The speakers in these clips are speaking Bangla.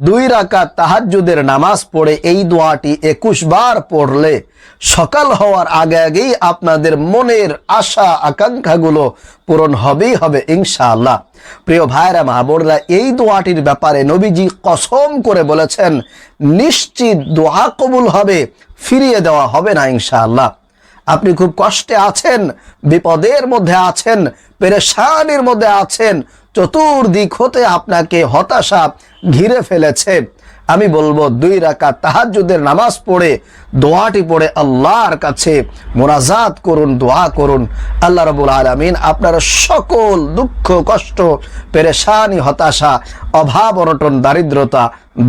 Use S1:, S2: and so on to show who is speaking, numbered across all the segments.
S1: দুই রাকাত তাহাজ্জুদের নামাজ পড়ে এই দোয়াটি একুশ বার পড়লে সকাল হওয়ার আগে আগেই আপনাদের মনের আশা, আকাঙ্ক্ষাগুলো পূরণ হবেই হবে, ইনশাআল্লাহ। প্রিয় ভাইরা মা বোনরা, এই দোয়াটির ব্যাপারে নবীজি কসম করে বলেছেন, নিশ্চিত দোয়া কবুল হবে, ফিরিয়ে দেওয়া হবে না, ইনশাআল্লাহ। আপনি খুব কষ্টে আছেন, বিপদের মধ্যে আছেন, পেরেশানির মধ্যে আছেন চতুর্দিক হতে আপনাকে হতাশা ঘিরে ফেলেছে। আমি বলব, দুই রাকাত তাহাজ্জুদের নামাজ পড়ে, দোয়াটি পড়ে আল্লাহর কাছে মোনাজাত করুন, দোয়া করুন। আল্লাহ রবুল আলমিন আপনার সকল দুঃখ, কষ্ট, পেরেশানি, হতাশা, অভাব, অনটন, দারিদ্রতা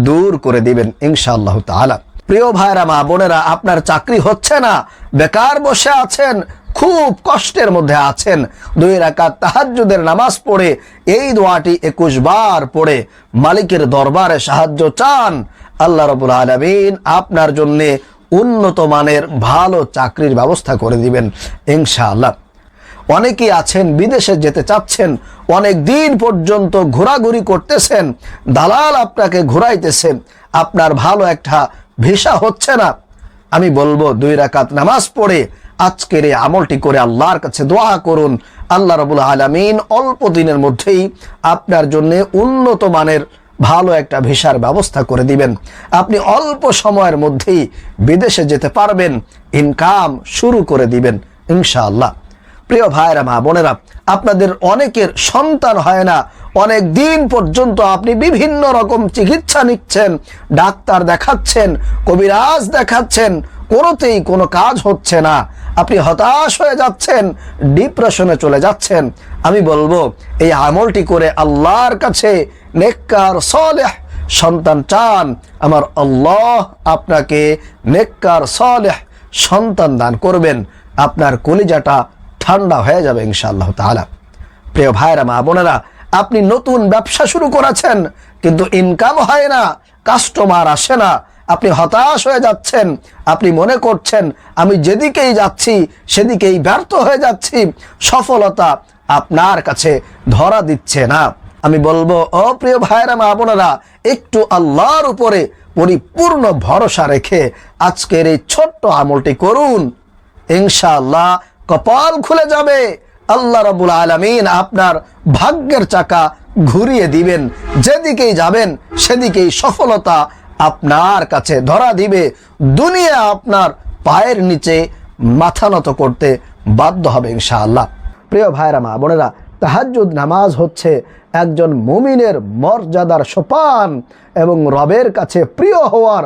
S1: দূর করে দিবেন ইনশাআল্লাহ তাআলা। প্রিয় ভাইরা, মা বোনেরা, আপনার চাকরি হচ্ছে না, বেকার বসে আছেন খুব কষ্টের মধ্যে আছেন। দুই রাকাত তাহাজ্জুদের নামাজ পড়ে, এই দোয়াটি একুশ বার পড়ে মালিকের দরবারে সাহায্য চান। আল্লাহ রবুল আলমিন আপনার জন্য উন্নত মানের ভালো চাকরির ব্যবস্থা করে দিবেন, ইনশাআল্লাহ। অনেকেই আছেন, বিদেশে যেতে চাচ্ছেন, অনেক দিন পর্যন্ত ঘোরাঘুরি করতেছেন, দালাল আপনাকে ঘুরাইতেছেন আপনার ভালো একটা ভিসা হচ্ছে না। আমি বলব, দুই রাকাত নামাজ পড়ে আজকের এই আমলটি করে আল্লাহর কাছে দোয়া করুন। আল্লাহ রবুল আলমিন অল্প দিনের মধ্যেই আপনার জন্য উন্নত মানের ভালো একটা ভিসার ব্যবস্থা করে দিবেন। আপনি অল্প সময়ের মধ্যেই বিদেশে যেতে পারবেন, ইনকাম শুরু করে দিবেন, ইনশাআল্লাহ। প্রিয় ভাইরা মা বোনেরা, আপনাদের অনেকের সন্তান হয় না অনেক দিন পর্যন্ত আপনি বিভিন্ন রকম চিকিৎসা নিচ্ছেন, ডাক্তার দেখাচ্ছেন, কবিরাজ দেখাচ্ছেন, কোনোতেই কোনো কাজ হচ্ছে না। আপনি হতাশ হয়ে যাচ্ছেন, ডিপ্রেশনে চলে যাচ্ছেন। আমি বলব, এই আমলটি করে আল্লাহর কাছে নেককার, সলেহ সন্তান চান। আমার আল্লাহ আপনাকে নেককার, সলেহ সন্তান দান করবেন। আপনার কলিজাটা ঠান্ডা হয়ে যাবে ইনশাআল্লাহ তাআলা। প্রিয় ভাইরা মা বোনেরা আপনি নতুন ব্যবসা শুরু করেছেন, কিন্তু ইনকাম হয় না কাস্টমার আসে না। আপনি হতাশ হয়ে যাচ্ছেন, আপনি মনে করছেন, আমি যেদিকেই যাচ্ছি, সেদিকেই ব্যর্থ হয়ে যাচ্ছি। সফলতা আপনার কাছে ধরা দিচ্ছে না। আমি বলব অপ্রিয় ভাইরা মা বোনেরা, একটু আল্লাহর উপরে পরিপূর্ণ ভরসা রেখে আজকের এই ছোট্ট আমলটি করুন। ইনশাআল্লাহ কপাল খুলে যাবে। আল্লাহ রাবুল আলমিন আপনার ভাগ্যের চাকা ঘুরিয়ে দিবেন। যেদিকেই যাবেন, সেদিকেই সফলতা আপনার কাছে ধরা দিবে। দুনিয়া আপনার পায়ের নিচে মাথা নত করতে বাধ্য হবে ইনশাআল্লাহ। প্রিয় ভাইরা, মা বোনেরা, তাহাজ্জুদ নামাজ হচ্ছে একজন মুমিনের মর্যাদার সোপান এবং রবের কাছে প্রিয় হওয়ার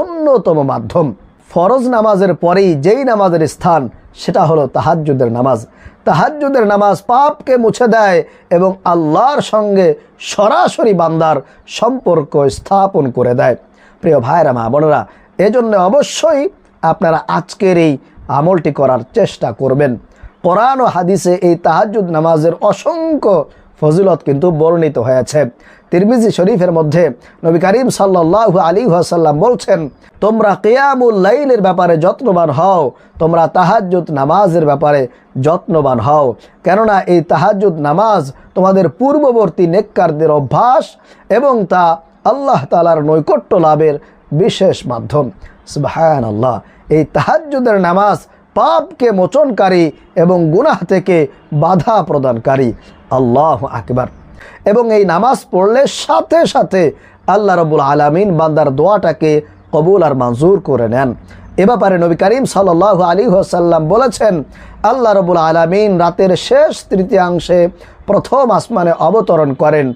S1: অন্যতম মাধ্যম। ফরজ নামাজের পরেই যেই নামাজের স্থান সেটা হলো তাহাজ্জুদের নামাজ। তাহাজ্জুদের নামাজ পাপকে মুছে দেয় এবং আল্লাহর সঙ্গে সরাসরি বান্দার সম্পর্ক স্থাপন করে দেয়। প্রিয় ভাইরা মা বোনেরা, এজন্য অবশ্যই আপনারা আজকের এই আমলটি করার চেষ্টা করবেন। কোরআন ও হাদিসে এই তাহাজুদ নামাজের অসংখ্য ফজিলত কিন্তু বর্ণিত হয়েছে। তিরমিজি শরীফের মধ্যে নবী করিম সাল্লাহ আলী সাল্লাম বলছেন, তোমরা কেয়ামুল লাইলের ব্যাপারে যত্নবান হও, তোমরা তাহাজ্জুদ নামাজের ব্যাপারে যত্নবান হও। কেননা এই তাহাজ্জুদ নামাজ তোমাদের পূর্ববর্তী নেককারদের অভ্যাস এবং তা আল্লাহ তালার নৈকট্য লাভের বিশেষ মাধ্যম। সুবাহান আল্লাহ এই তাহাজ্জুদের নামাজ পাপকে মোচনকারী এবং গুনাহ থেকে বাধা প্রদানকারী। আল্লাহ আকবার। এবং এই নামাজ পড়লে সাথে সাথে আল্লাহ রবুল আলমিন বান্দার দোয়াটাকে কবুল আর মঞ্জুর করে নেন। এ ব্যাপারে নবী করিম সাল আলী সাল্লাম বলেছেন, আল্লাহ রবুল আলমিন রাতের শেষ তৃতীয়াংশে প্রথম আসমানে অবতরণ করেন।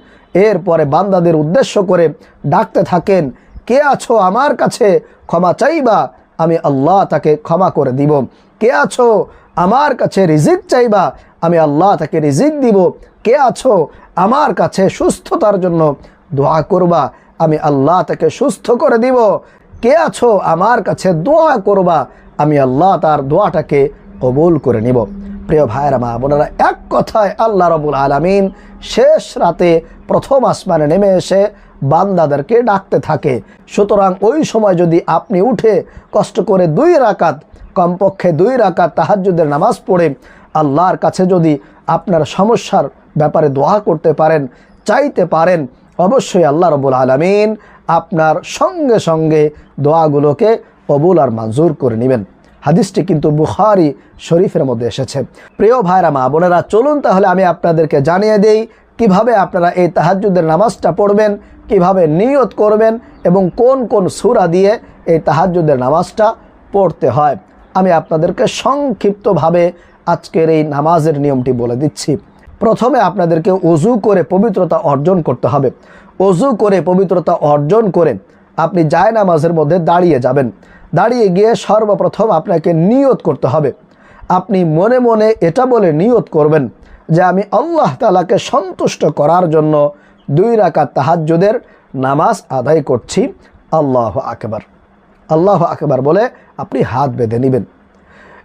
S1: এরপরে বান্দাদের উদ্দেশ্য করে ডাকতে থাকেন, কে আছো আমার কাছে? ক্ষমা চাইবা? আমি আল্লাহ তাকে ক্ষমা করে দিব। কে আছো আমার কাছে রিজিক চাইবা? আমি আল্লাহ তাকে রিজিক দিব। কে আছো? আমার কাছে সুস্থতার জন্য দোয়া করবা। আমি আল্লাহ তাকে সুস্থ করে দিব। কে আছো? আমার কাছে দোয়া করবা। আমি আল্লাহ তার দোয়াটাকে কবুল করে নিব। প্রিয় ভাইরা মা বোনেরা, এক কথায় আল্লাহ রবুল আলমিন শেষ রাতে প্রথম আসমানে নেমে এসে বান্দাদেরকে ডাকতে থাকে। সুতরাং ওই সময় যদি আপনি উঠে কষ্ট করে দুই রাকাত, কমপক্ষে দুই রাকাত তাহাজ্জুদের নামাজ পড়ে আল্লাহর কাছে যদি আপনার সমস্যার ব্যাপারে দোয়া করতে পারেন, চাইতে পারেন, অবশ্যই আল্লাহ রবুল আলমিন আপনার সঙ্গে সঙ্গে দোয়াগুলোকে কবুল আর মঞ্জুর করে নেবেন। হাদিসটি কিন্তু বুখারি শরীফের মধ্যে এসেছে। প্রিয় ভাইরা, মা বোনেরা, চলুন তাহলে আমি আপনাদেরকে জানিয়ে দেই কীভাবে আপনারা এই তাহাজ্জুদের নামাজটা পড়বেন, কীভাবে নিয়ত করবেন এবং কোন কোন সূরা দিয়ে এই তাহাজ্জুদের নামাজটা পড়তে হয়। আমি আপনাদেরকে সংক্ষিপ্তভাবে আজকের এই নামাজের নিয়মটি বলে দিচ্ছি। প্রথমে আপনাদেরকে অজু করে পবিত্রতা অর্জন করতে হবে। অজু করে পবিত্রতা অর্জন করে আপনি জায় নামাজের মধ্যে দাঁড়িয়ে যাবেন। দাঁড়িয়ে গিয়ে সর্বপ্রথম আপনাকে নিয়ত করতে হবে। আপনি মনে মনে এটা বলে নিয়ত করবেন যে আমি আল্লাহ তালাকে সন্তুষ্ট করার জন্য দুই রাকাত তাহাজ্জুদের নামাজ আদায় করছি। আল্লাহ আকবার। আল্লাহ আকবার বলে আপনি হাত বেঁধে নেবেন।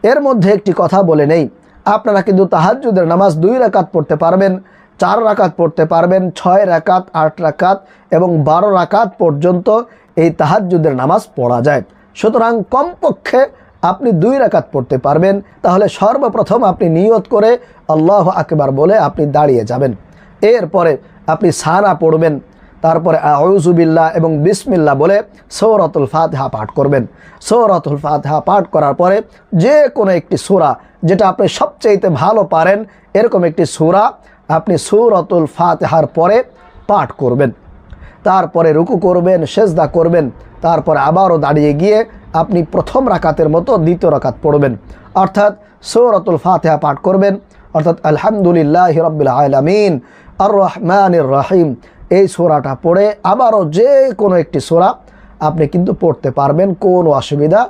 S1: এর মধ্যে একটি কথা বলে নেই। আপনারা কিন্তু তাহাজ্জুদের নামাজ দুই রাকাত পড়তে পারবেন, চার রাকাত পড়তে পারবেন, ছয় রাকাত, আট রাকাত এবং বারো রাকাত পর্যন্ত এই তাহাজ্জুদের নামাজ পড়া যায়। সুতরাং কমপক্ষে আপনি দুই রাকাত পড়তে পারবেন। তাহলে সর্বপ্রথম আপনি নিয়ত করে আল্লাহ আকবার বলে আপনি দাঁড়িয়ে যাবেন। এরপরে আপনি সানা পড়বেন। তারপরে আউজুবিল্লাহ এবং বিসমিল্লা বলে সৌরতুল ফাতহা পাঠ করবেন। সৌরতুল ফাতহা পাঠ করার পরে যে কোনো একটি সূরা যেটা আপনি সবচাইতে ভালো পারেন, এরকম একটি সূরা আপনি সৌরতুল ফাতহার পরে পাঠ করবেন। তারপরে রুকু করবেন, সেজদা করবেন, তারপরে আবারও দাঁড়িয়ে গিয়ে আপনি প্রথম রাকাতের মতো দ্বিতীয় রাকাত পড়বেন। অর্থাৎ সৌরতুল ফাতেহা পাঠ করবেন। অর্থাৎ আলহামদুলিল্লাহ রব্বিল আলমিন আর রহমান রাহিম এই সোরাটা পড়ে আবারও যে কোনো একটি সোরা আপনি কিন্তু পড়তে পারবেন, কোনো অসুবিধা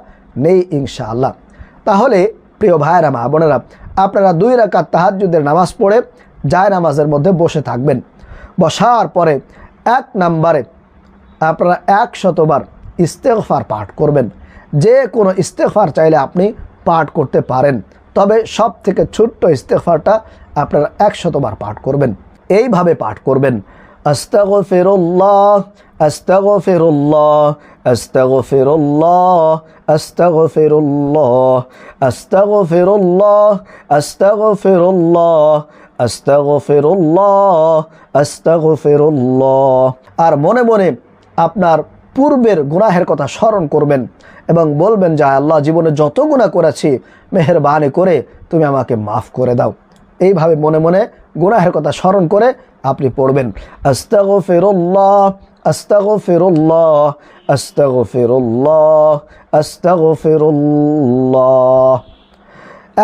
S1: নেই ইনশাআল্লাহ। তাহলে প্রিয় ভাইয়েরা, মা বোনেরা, আপনারা দুই রাকাত তাহাজ্জুদের নামাজ পড়ে যায় নামাজের মধ্যে বসে থাকবেন। বসার পরে এক নাম্বারে আপনারা এক শতবার ইস্তেগফার পাঠ করবেন। যে কোনো ইস্তেগফার চাইলে আপনি পাঠ করতে পারেন, তবে সব থেকে ছোট্ট ইস্তেগফারটা আপনারা এক শতবার পাঠ করবেন। এইভাবে পাঠ করবেন। আস্তাগফিরুল্লাহ আস্তাগফিরুল্লাহ আস্তাগফিরুল্লাহ আস্তাগফিরুল্লাহ আস্তাগফিরুল্লাহ আস্তাগফিরুল্লাহ আস্তাগফিরুল্লাহ আস্তাগফিরুল্লাহ। আর মনে মনে আপনার পূর্বের গুনাহের কথা স্মরণ করবেন এবং বলবেন যে আল্লাহ, জীবনে যত গুণা করেছি, মেহরবানি করে তুমি আমাকে মাফ করে দাও। এইভাবে মনে মনে গুনাহের কথা স্মরণ করে আপনি পড়বেন আস্তাগো ফেরুল্লাহ আস্তাগো ফেরুল্লাহ আস্তাগো ফেরুল্লাহ আস্তাগো ফেরুল্লাহ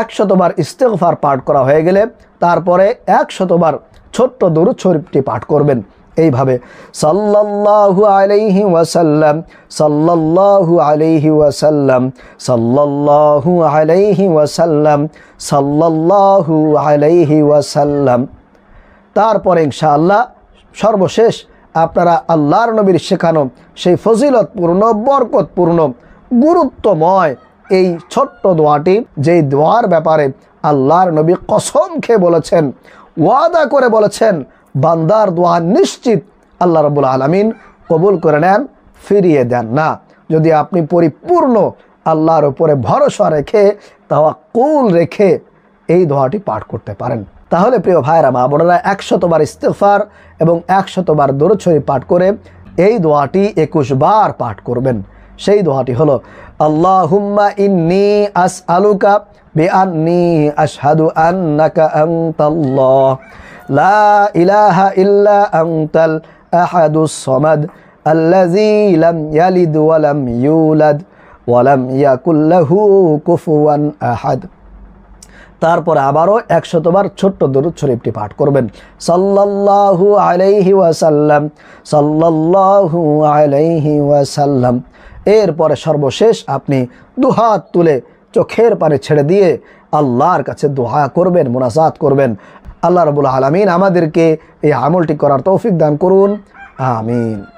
S1: একশতবার ইস্তেগফার পাঠ করা হয়ে গেলে তারপরে একশতবার ছোট্ট দরুদ শরীফটি পাঠ করবেন। এইভাবে সাল্লাল্লাহু আলাইহি ওয়াসাল্লাম, সাল্লাল্লাহু আলাইহি ওয়াসাল্লাম, সাল্লাল্লাহু আলাইহি ওয়াসাল্লাম, সাল্লাল্লাহু আলাইহি ওয়াসাল্লাম। তারপরে ইনশাআল্লাহ সর্বশেষ আপনারা আল্লাহর নবীর শেখানো সেই ফজিলতপূর্ণ, বরকতপূর্ণ, গুরুত্বময় এই ছোট্ট দোয়াটি, যেই দোয়ার ব্যাপারে আল্লাহর নবী কসম খেয়ে বলেছেন, ওয়াদা করে বলেছেন, বান্দার দোয়া নিশ্চিত আল্লাহ রবুল আলমিন কবুল করে নেন, ফিরিয়ে দেন না। যদি আপনি পরিপূর্ণ আল্লাহর উপরে ভরসা রেখে কুল রেখে এই দোয়াটি পাঠ করতে পারেন। তাহলে প্রিয় ভাইরা মা বোনেরা, একশতবার ইস্তেফার এবং একশতবার দরছড়ি পাঠ করে এই দোয়াটি একুশ বার পাঠ করবেন। সেই দোয়াটি হলো আল্লাহ হুম্মা ইন্নি আস আলুকা বেআনি আশহাদু আন্নাকা আনতাল্লাহ। লা ইলাহা ইল্লা আনতাল আহাদুস সামাদ আল্লাযী লাম ইয়ালিদ ওয়া লাম ইউলাদ ওয়া লাম ইয়াকুল লাহু আহাদ। তারপরে আবারও একশতবার ছোট্ট দরুদ শরীফটি পাঠ করবেন। সাল্লাল্লাহু আলাইহি ওয়াসাল্লাম, সাল্লাল্লাহু আলাইহি ওয়াসাল্লাম। এরপরে সর্বশেষ আপনি দুহাত তুলে চোখের পানে ছেড়ে দিয়ে আল্লাহর কাছে দোয়া করবেন, মোনাজাত করবেন। আল্লাহ রবুল আলমিন আমাদেরকে এই আমলটি করার তৌফিক দান করুন। আমিন।